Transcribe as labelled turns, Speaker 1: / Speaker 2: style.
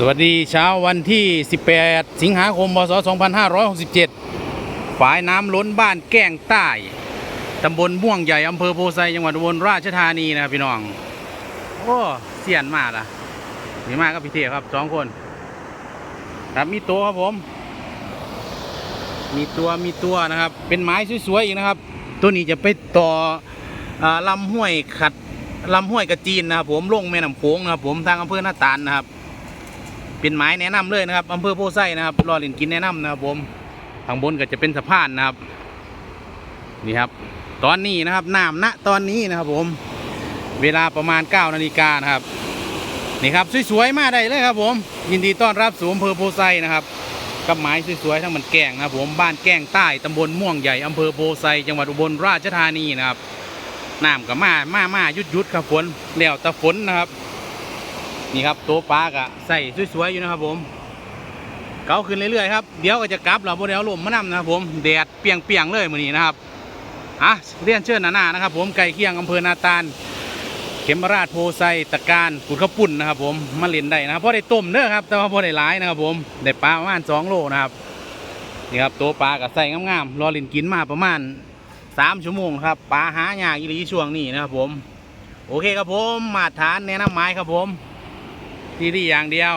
Speaker 1: สวัสดีเช้าวันที่ 18 สิงหาคม พศ 2567 ฝายน้ำล้นบ้านแก้งใต้ ตำบลม่วงใหญ่ อำเภอโพไซ จังหวัดอุบลราชธานีนะครับพี่น้อง โอ้ เสียนมากล่ะนี่มากครับพี่เทพครับสองคน ครับมีตัวครับผม มีตัวมีตัวนะครับ เป็นไม้สวยๆอีกนะครับ ตัวนี้จะไปต่ออลำห้วยขัดลำห้วยกระจีนนะครับผมลงแม่น้ำโขงนะครับผมทางอำเภอหน้าตาลนะครับ เป็นไม้แนะนำเลยนะครับอำเภอโพไซนะครับรอลินกินแนะนำนะครับผมทางบนก็จะเป็นสะพานนะครับนี่ครับ ตอนนี้นะครับน้ำณตอนนี้นะครับ ผม เวลาประมาณ9นาฬิกานะครับนี่ครับสวยๆมาได้เลยครับ ผม ยินดีต้อนรับสู่อำเภอโพไซนะครับกับไม้สวยๆทั้งมันแกงนะครับ ผมบ้านแกงใต้ตำบลม่วงใหญ่อำเภอโพไซจังหวัดอุบลราชธานีนะครับน้ำกับมามามายุดยุดๆครับฝนแล้วแต่ฝนนะครับ นี่ครับตัวปลากะใส่สวยๆอยู่นะครับผมเกาขึ้นเรื่อยๆครับเดี๋ยวก็จะกลับเราโมเดลลมมานำนะครับผมแดดเปียงๆเลยมือนี้นะครับอะเรียนเชิญหนาๆนะครับ ผมไก่เคียงอำเภอนาตาลเขมราชโพไซตะการกุดข้าวปุ่นนะครับ ผมมาเล่นได้นะครับเพราะได้ต้มเด้อครับแต่ว่าพอได้หลายนะครับ ผมได้ปลาประมาณสองโลนะครับนี่ครับตัวปลากับใส่งามๆรอเล่นกินมาประมาณสามชั่วโมงครับปลาหายากอีหลีช่วงนี้นะครับผม โอเคครับผมมาฐานแนะนำไม้ครับผม ที่นี่อย่างเดียว